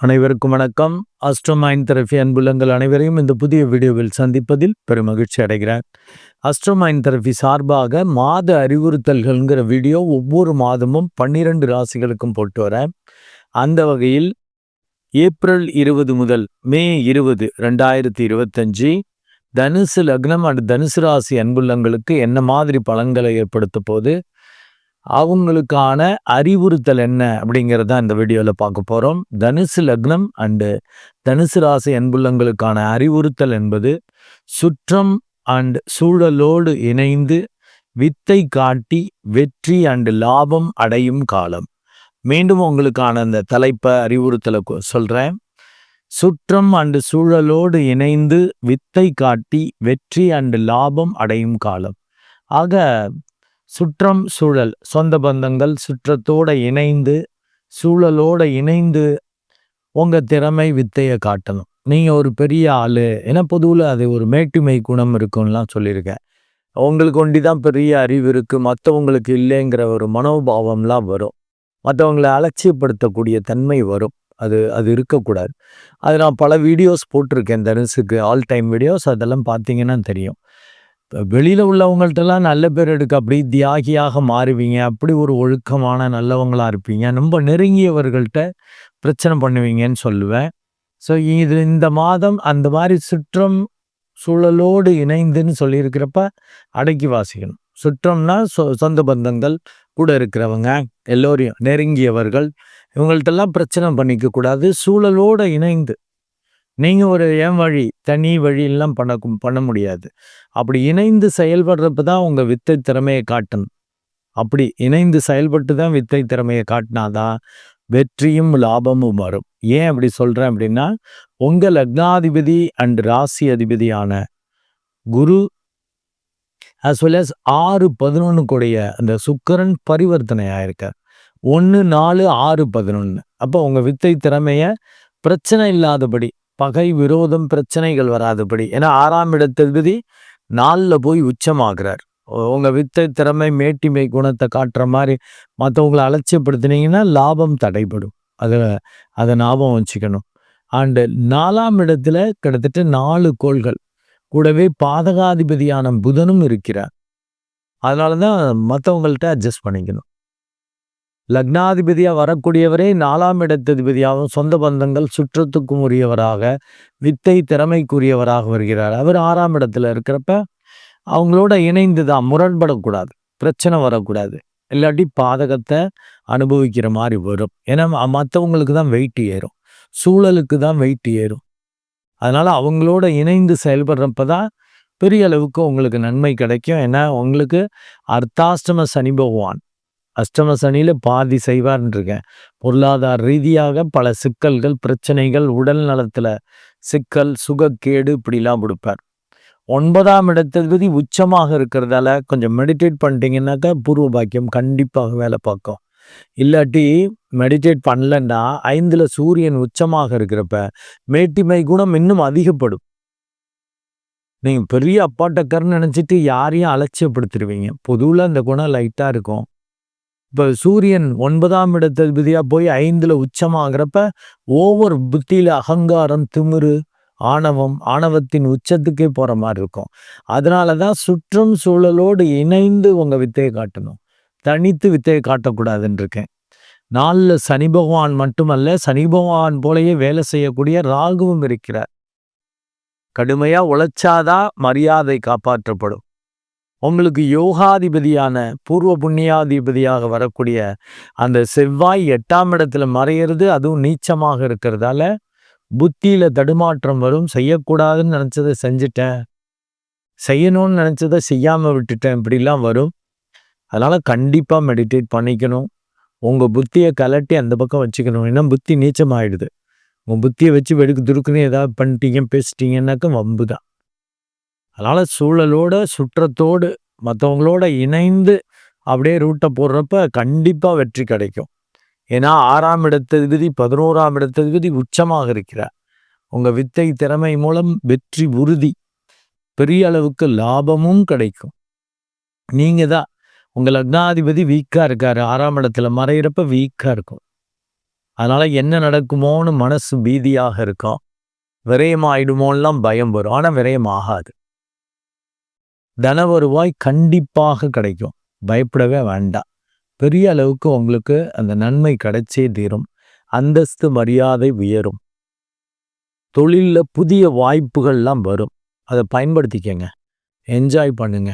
அனைவருக்கும் வணக்கம். அஸ்ட்ரோமைன் தெரபி அன்புலங்கள் அனைவரையும் இந்த புதிய வீடியோவில் சந்திப்பதில் பெருமகிழ்ச்சி அடைகிறேன். அஸ்ட்ரோமைன் தெரபி சார்பாக மாத அறிவுறுத்தல்கள்ங்கிற வீடியோ ஒவ்வொரு மாதமும் பன்னிரண்டு ராசிகளுக்கும் போட்டு வரேன். அந்த வகையில் ஏப்ரல் இருபது முதல் மே இருபது ரெண்டாயிரத்தி இருபத்தஞ்சி தனுசு லக்னம் அண்ட் தனுசு ராசி அன்புள்ளங்களுக்கு என்ன மாதிரி பலன்களை ஏற்படுத்த போது அவங்களுக்கான அறிவுறுத்தல் என்ன அப்படிங்கிறத இந்த வீடியோவில் பார்க்க போகிறோம் தனுசு லக்னம் அண்டு தனுசு ராசி அன்புள்ளங்களுக்கான அறிவுறுத்தல் என்பது சுற்றம் அண்ட் சூழலோடு இணைந்து வித்தை காட்டி வெற்றி அண்டு லாபம் அடையும் காலம். மீண்டும் உங்களுக்கான அந்த தலைப்பை அறிவுறுத்தலை சொல்கிறேன் சுற்றம் அண்டு சூழலோடு இணைந்து வித்தை காட்டி வெற்றி அண்டு லாபம் அடையும் காலம். ஆக சுற்றம் சூழல். சொந்த பந்தங்கள் சுற்றத்தோட இணைந்து சூழலோடு இணைந்து உங்கள் திறமை வித்தையை காட்டணும். நீங்கள் ஒரு பெரிய ஆள் ஏன்னா பொதுவில் அது ஒரு மேட்டுமை குணம் இருக்கும்லாம் சொல்லியிருக்கேன். உங்களுக்கு ஒண்டி தான் பெரிய அறிவு இருக்குது மற்றவங்களுக்கு இல்லைங்கிற ஒரு மனோபாவம்லாம் வரும். மற்றவங்களை அலட்சியப்படுத்தக்கூடிய தன்மை வரும். அது அது இருக்கக்கூடாது. அது நான் பல வீடியோஸ் போட்டிருக்கேன் தனுசுக்கு ஆல் டைம் வீடியோஸ் அதெல்லாம் பார்த்தீங்கன்னா தெரியும். வெளியில் உள்ளவங்கள்ட்டெல்லாம் நல்ல பேர் எடுக்க அப்படி தியாகியாக மாறுவீங்க. அப்படி ஒரு ஒழுக்கமான நல்லவங்களாக இருப்பீங்க. ரொம்ப நெருங்கியவர்கள்ட்ட பிரச்சனை பண்ணுவீங்கன்னு சொல்லுவேன். ஸோ இது இந்த மாதம் அந்த மாதிரி சுற்றம் சூழலோடு இணைந்துன்னு சொல்லியிருக்கிறப்ப அடக்கி வாசிக்கணும். சுற்றம்னா சொ சொந்த பந்தங்கள் கூட இருக்கிறவங்க எல்லோரையும் நெருங்கியவர்கள் இவங்கள்ட்டெல்லாம் பிரச்சனை பண்ணிக்க கூடாது சூழலோடு இணைந்து நீங்கள் ஒரு என் வழி தனி வழியெல்லாம் பண்ண பண்ண முடியாது. அப்படி இணைந்து செயல்படுறப்ப தான் உங்கள் வித்தை திறமையை காட்டணும். அப்படி இணைந்து செயல்பட்டு தான் வித்தை திறமையை காட்டினாதான் வெற்றியும் லாபமும் வரும். ஏன் அப்படி சொல்கிறேன் அப்படின்னா உங்கள் லக்னாதிபதி அண்ட் ராசி அதிபதியான குரு அஸ் வெல் அஸ் ஆறு பதினொன்னுக்குடைய அந்த சுக்கரன் பரிவர்த்தனை ஆயிருக்கார். ஒன்று நாலு ஆறு பதினொன்று அப்போ உங்கள் வித்தை திறமையை பிரச்சனை இல்லாதபடி பகை விரோதம் பிரச்சனைகள் வராதபடி. ஏன்னா ஆறாம் இடத்ததிபதி நாளில் போய் உச்சமாகிறார். உங்கள் வித்தை திறமை மேட்டிமை குணத்தை காட்டுற மாதிரி மற்றவங்களை அலட்சியப்படுத்தினீங்கன்னா லாபம் தடைபடும். அதில் அதை ஞாபகம் வச்சுக்கணும். அண்டு நாலாம் இடத்துல கிட்டத்தட்ட நாலு கோள்கள். கூடவே பாதகாதிபதியான புதனும் இருக்கிறார். அதனால தான் மற்றவங்கள்ட்ட அட்ஜஸ்ட் பண்ணிக்கணும். லக்னாதிபதியாக வரக்கூடியவரே நாலாம் இடத்ததிபதியாகவும் சொந்த பந்தங்கள் சுற்றத்துக்கும் உரியவராக வித்தை திறமைக்குரியவராக வருகிறார். அவர் ஆறாம் இடத்துல இருக்கிறப்ப அவங்களோட இணைந்து தான் முரண்படக்கூடாது பிரச்சனை வரக்கூடாது. இல்லாட்டி பாதகத்தை அனுபவிக்கிற மாதிரி வரும். ஏன்னா மற்றவங்களுக்கு தான் வெயிட் ஏறும். சூழலுக்கு தான் வெயிட் ஏறும். அதனால் அவங்களோட இணைந்து செயல்படுறப்ப தான் பெரிய அளவுக்கு உங்களுக்கு நன்மை கிடைக்கும். ஏன்னா உங்களுக்கு அர்த்தாஷ்டம சனி பகவான் அஷ்டம சனியில் பாதி செய்வார்னு இருக்கேன் பொருளாதார ரீதியாக பல சிக்கல்கள் பிரச்சனைகள் உடல் நலத்தில் சிக்கல் சுகக்கேடு இப்படிலாம் கொடுப்பார். ஒன்பதாம் இடத்ததிபதி உச்சமாக இருக்கிறதால கொஞ்சம் மெடிடேட் பண்ணிட்டீங்கன்னாக்கா பூர்வ பாக்கியம் கண்டிப்பாக வேலை பார்க்கும். இல்லாட்டி மெடிடேட் பண்ணலன்னா ஐந்தில் சூரியன் உச்சமாக இருக்கிறப்ப மேட்டிமை குணம் இன்னும் அதிகப்படும். நீங்கள் பெரிய அப்பாட்டக்கர்னு நினச்சிட்டு யாரையும் அலட்சியப்படுத்திடுவீங்க பொதுவில் அந்த குணம் லைட்டாக இருக்கும். இப்போ சூரியன் ஒன்பதாம் இடத்ததிபதியாக போய் ஐந்தில் உச்சமாகிறப்ப ஓவர் புத்தியில் அகங்காரம் திமிரு ஆணவம் ஆணவத்தின் உச்சத்துக்கே போகிற மாதிரி இருக்கும். அதனால தான் சுற்றும் சூழலோடு இணைந்து உங்கள் வித்தையை காட்டணும். தனித்து வித்தையை காட்டக்கூடாதுன்னு இருக்கேன். நாளில் சனி பகவான் மட்டுமல்ல சனி பகவான் போலயே வேலை செய்யக்கூடிய ராகுவும் இருக்கிறார். கடுமையாக உழைச்சாதான் மரியாதை காப்பாற்றப்படும். உங்களுக்கு யோகாதிபதியான பூர்வ புண்ணியாதிபதியாக வரக்கூடிய அந்த செவ்வாய் எட்டாம் இடத்துல மறையிறது அதுவும் நீச்சமாக இருக்கிறதால புத்தியில தடுமாற்றம் வரும். செய்யக்கூடாதுன்னு நினச்சதை செஞ்சிட்டேன். செய்யணும்னு நினச்சதை செய்யாமல் விட்டுட்டேன். இப்படிலாம் வரும். அதனால் கண்டிப்பாக மெடிடேட் பண்ணிக்கணும். உங்கள் புத்தியை கலட்டி அந்த பக்கம் வச்சுக்கணும். ஏன்னா புத்தி நீச்சமாயிடுது. உங்கள் புத்தியை வச்சு வெடுக்கு துருக்குன்னு ஏதாவது பண்ணிட்டீங்க பேசிட்டீங்கன்னாக்கா வம்பு தான் அதனால் சூழலோட சுற்றத்தோடு மற்றவங்களோட இணைந்து அப்படியே ரூட்டை போடுறப்ப கண்டிப்பாக வெற்றி கிடைக்கும். ஏன்னா ஆறாம் இடத்ததிபதி பதினோராம் இடத்ததிபதி உச்சமாக இருக்கிறார். உங்கள் வித்தை திறமை மூலம் வெற்றி உறுதி. பெரிய அளவுக்கு லாபமும் கிடைக்கும். நீங்கள் தான் உங்கள் லக்னாதிபதி வீக்காக இருக்கார். ஆறாம் இடத்துல மறையிறப்ப வீக்காக இருக்கும். அதனால் என்ன நடக்குமோன்னு மனசு பீதியாக இருக்கும். விரயமாயிடுமோலாம் பயம் வரும். ஆனால் விரயம் ஆகாது. தன வருவாய் கண்டிப்பாக கிடைக்கும். பயப்படவே வேண்டாம். பெரிய அளவுக்கு உங்களுக்கு அந்த நன்மை கிடைச்சே தீரும். அந்தஸ்து மரியாதை உயரும். தொழில்ல புதிய வாய்ப்புகள்லாம் வரும். அதை பயன்படுத்திக்கங்க. என்ஜாய் பண்ணுங்க.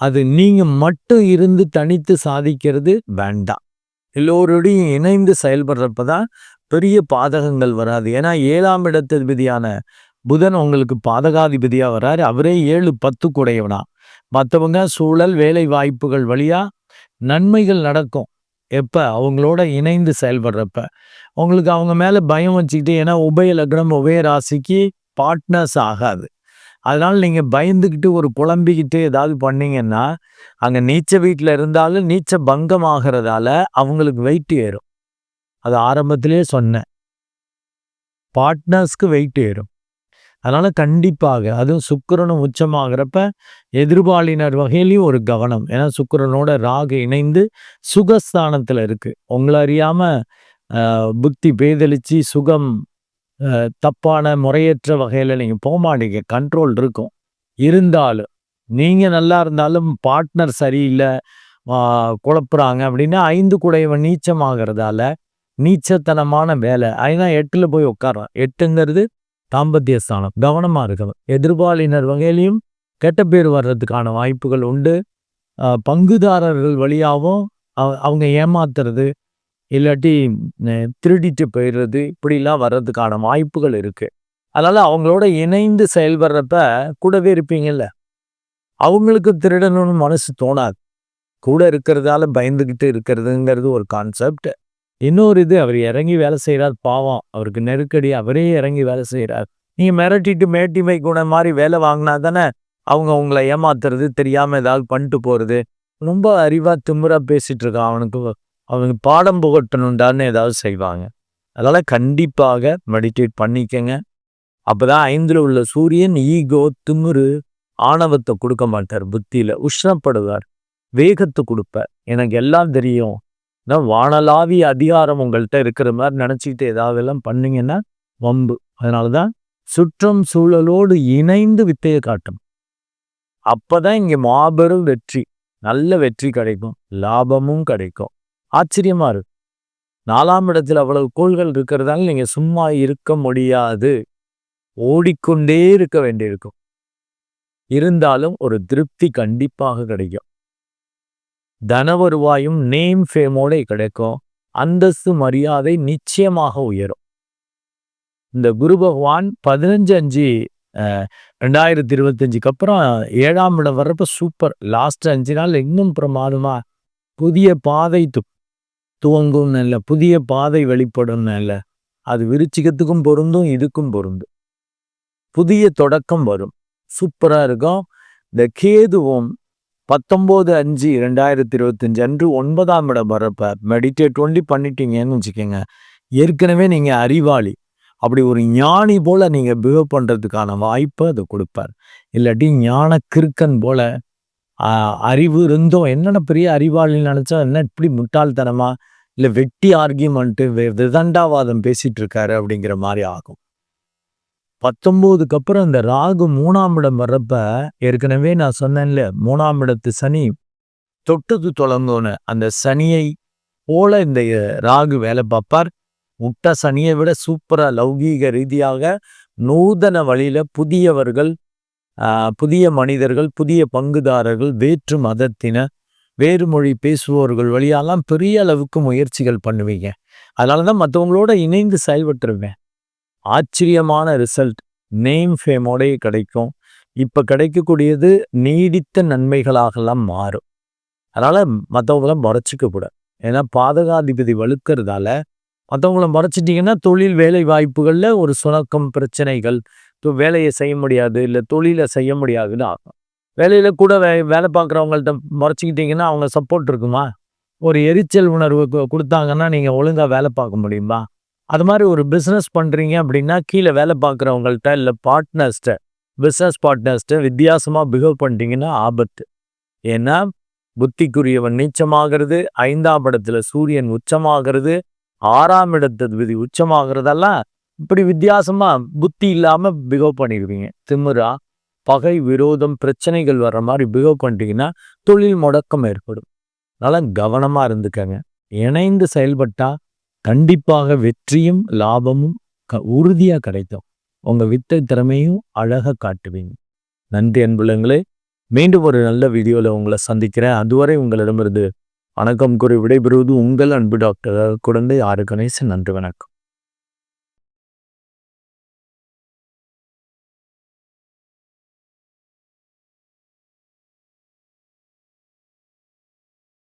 அது நீங்க மட்டும் இருந்து தனித்து சாதிக்கிறது வேண்டாம். எல்லோரோடையும் இணைந்து செயல்படுறப்ப தான் பெரிய பாதகங்கள் வராது. ஏன்னா ஏழாம் இடத்ததிபதியான புதன் உங்களுக்கு பாதகாதிபதியாக வர்றாரு அவரே ஏழு பத்து குடையவனா மற்றவங்க சூழல் வேலை வாய்ப்புகள் வழியாக நன்மைகள் நடக்கும். எப்போ? அவங்களோட இணைந்து செயல்படுறப்ப. உங்களுக்கு அவங்க மேலே பயம் வச்சுக்கிட்டு ஏன்னா உபய லக்னம் உபய ராசிக்கு பார்ட்னர்ஸ் ஆகாது. அதனால் நீங்கள் பயந்துக்கிட்டு ஒரு புலம்பிக்கிட்டு ஏதாவது பண்ணீங்கன்னா அங்கே நீச்ச வீட்டில் இருந்தாலும் நீச்ச பங்கம் ஆகிறதால அவங்களுக்கு வெயிட் ஏறும். அது ஆரம்பத்திலே சொன்னேன். பார்ட்னர்ஸ்க்கு வெயிட் ஏறும். அதனால் கண்டிப்பாக அதுவும் சுக்கிரனும் உச்சமாகிறப்ப எதிர்பாலினர் வகையிலையும் ஒரு கவனம். ஏன்னா சுக்கரனோட ராகு இணைந்து சுகஸ்தானத்தில் இருக்குது உங்களை அறியாமல் புக்தி புத்தி சுகம் தப்பான முறையற்ற வகையில நீங்கள் போக மாட்டீங்க. கண்ட்ரோல் இருக்கும். இருந்தாலும் நீங்கள் நல்லா இருந்தாலும் பார்ட்னர் சரியில்லை குழப்புறாங்க அப்படின்னா ஐந்து குடையவன் நீச்சமாகிறதால நீச்சத்தனமான வேலை. அதனா எட்டில் போய் உட்கார்றான். எட்டுங்கிறது தாம்பத்திய ஸ்தானம். கவனமா இருக்கணும். எதிர்பாலினர் வகையிலையும் கெட்ட பேர் வர்றதுக்கான வாய்ப்புகள் உண்டு. பங்குதாரர்கள் வழியாகவும் அவ- அவங்க ஏமாத்துறது இல்லாட்டி திருடிட்டு போயிடுறது இப்படிலாம் வர்றதுக்கான வாய்ப்புகள் இருக்கு. அதனால அவங்களோட இணைந்து செயல்படுறப்ப கூடவே இருப்பீங்கல்ல? அவங்களுக்கு திருடணும்னு மனசு தோணாது. கூட இருக்கிறதால பயந்துகிட்டு இருக்கிறதுங்கிறது ஒரு கான்செப்ட் இன்னொரு இது அவர் இறங்கி வேலை செய்கிறார் பாவம். அவருக்கு நெருக்கடி அவரே இறங்கி வேலை செய்கிறார் நீங்கள் மிரட்டிட்டு மேட்டிமை குணம் மாதிரி வேலை வாங்கினா தானே அவங்க உங்களை ஏமாத்துறது தெரியாம ஏதாவது பண்ணிட்டு போறது. ரொம்ப அறிவா திமுறாக பேசிட்டு இருக்கான். அவனுக்கு அவனுக்கு பாடம் புகட்டணுண்டான்னு ஏதாவது செய்வாங்க. அதனால் கண்டிப்பாக மெடிடேட் பண்ணிக்கங்க. அப்பதான் ஐந்துல உள்ள சூரியன் ஈகோ திமுரு ஆணவத்தை கொடுக்க மாட்டார். புத்தியில உஷ்ணப்படுவார். வேகத்தை கொடுப்பார். எனக்கு எல்லாம் தெரியும். ஏன்னா வானலாவிய அதிகாரம் உங்கள்கிட்ட இருக்கிற மாதிரி நினச்சிக்கிட்டு ஏதாவது எல்லாம் பண்ணீங்கன்னா வம்பு. அதனால தான் சுற்றம் சூழலோடு இணைந்து வித்தையை காட்டும். அப்பதான் இங்க மாபெரும் வெற்றி நல்ல வெற்றி கிடைக்கும் லாபமும் கிடைக்கும். ஆச்சரியமா இருக்கு. நாலாம் இடத்துல அவ்வளவு கோள்கள் இருக்கிறதால நீங்க சும்மா இருக்க முடியாது. ஓடிக்கொண்டே இருக்க வேண்டியிருக்கும். இருந்தாலும் ஒரு திருப்தி கண்டிப்பாக கிடைக்கும். தன வருவாயும் நேம் ஃபேமோட கிடைக்கும். அந்தஸ்து மரியாதை நிச்சயமாக உயரும். இந்த குரு பகவான் பதினஞ்சு அஞ்சு ரெண்டாயிரத்தி இருபத்தஞ்சுக்கு அப்புறம் ஏழாம் இடம் வர்றப்ப சூப்பர் லாஸ்ட் அஞ்சு நாள் இன்னும் பிரமாதமா புதிய பாதை து துவங்கும் இல்லை புதிய பாதை வெளிப்படும் இல்லை. அது விருச்சிகத்துக்கும் பொருந்தும் இதுக்கும் பொருந்தும். புதிய தொடக்கம் வரும். சூப்பராக இருக்கும். இந்த கேதுவும் பத்தொம்போது அஞ்சு ரெண்டாயிரத்தி இருபத்தஞ்சு அன்று ஒன்பதாம் இடம் வரப்ப மெடிடேட் ஒன்லி பண்ணிட்டீங்கன்னு வச்சுக்கோங்க. ஏற்கனவே நீங்கள் அறிவாளி. அப்படி ஒரு ஞானி போல் நீங்கள் பிஹேவ் பண்ணுறதுக்கான வாய்ப்பை அது கொடுப்பார். இல்லாட்டி ஞான கிறுக்கன் போல் அறிவு இருந்தோம் என்னென்ன பெரிய அறிவாளின்னு நினச்சோம் என்ன இப்படி முட்டாள்தனமாக இல்லை வெட்டி ஆர்கியூமெண்ட்டு விதண்டாவாதம் பேசிகிட்டு இருக்காரு அப்படிங்கிற மாதிரி ஆகும். பத்தொம்போதுக்கு அப்புறம் இந்த ராகு மூணாம் இடம் வர்றப்ப ஏற்கனவே நான் சொன்னேன்ல மூணாம் இடத்து சனி தொட்டது தொடங்கோன்னு அந்த சனியை போல இந்த ராகு வேலை பார்ப்பார். முட்டை சனியை விட சூப்பராக லௌகீக ரீதியாக நூதன வழியில் புதியவர்கள் புதிய மனிதர்கள் புதிய பங்குதாரர்கள் வேற்று மதத்தினர் வேறு மொழி பேசுபவர்கள் வழியாலாம் பெரிய அளவுக்கு முயற்சிகள் பண்ணுவீங்க. அதனால தான் மற்றவங்களோட இணைந்து செயல்பட்டுருவேன். ஆச்சரியமான ரிசல்ட். நேம் ஃபேமோடய கிடைக்கும். இப்போ கிடைக்கக்கூடியது நீடித்த நன்மைகளாகலாம் மாறும். அதனால் மற்றவங்கள மறைச்சிக்க கூடாது ஏன்னா பாதகாதிபதி வலுக்கிறதால மற்றவங்கள மறைச்சிட்டிங்கன்னா தொழில் வேலை வாய்ப்புகளில் ஒரு சுணக்கம் பிரச்சனைகள் வேலையை செய்ய முடியாது இல்லை தொழிலை செய்ய முடியாதுன்னு ஆகும். வேலையில் கூட வே வேலை பார்க்குறவங்கள்ட்ட மறைச்சிக்கிட்டிங்கன்னா அவங்க சப்போர்ட் இருக்குமா? ஒரு எரிச்சல் உணர்வு கொடுத்தாங்கன்னா நீங்கள் ஒழுங்காக வேலை பார்க்க முடியுமா? அது மாதிரி ஒரு பிஸ்னஸ் பண்ணுறீங்க அப்படின்னா கீழே வேலை பார்க்குறவங்கள்ட்ட இல்லை பார்ட்னர்ஸ்ட்ட பிஸ்னஸ் பார்ட்னர்ஸ்ட்ட வித்தியாசமாக பிஹேவ் பண்ணிட்டீங்கன்னா ஆபத்து. ஏன்னா புத்திக்குரியவன் நீச்சமாகிறது ஐந்தாம் இடத்துல சூரியன் உச்சமாகிறது ஆறாம் இடத்ததிபதி உச்சமாகிறதெல்லாம் இப்படி வித்தியாசமா புத்தி இல்லாம பிகவ் பண்ணிடுவீங்க திமிரா பகை விரோதம் பிரச்சனைகள் வர்ற மாதிரி பிகவ் பண்ணிட்டீங்கன்னா தொழில் முடக்கம் ஏற்படும். அதனால கவனமா இருந்துக்கங்க. இணைந்து செயல்பட்டா கண்டிப்பாக வெற்றியும் லாபமும் க உறுதியா கிடைக்கும் உங்க வித்தை திறமையும் அழகா காட்டுவீங்க. நன்றி அன்புலங்களே. மீண்டும் ஒரு நல்ல வீடியோல உங்களை சந்திக்கிறேன். அதுவரை உங்களிடமிருந்து வணக்கம் கூறி விடைபெறுவது உங்கள் அன்பு டாக்டர் குழந்தை ஆறு கணேசன். நன்றி வணக்கம்.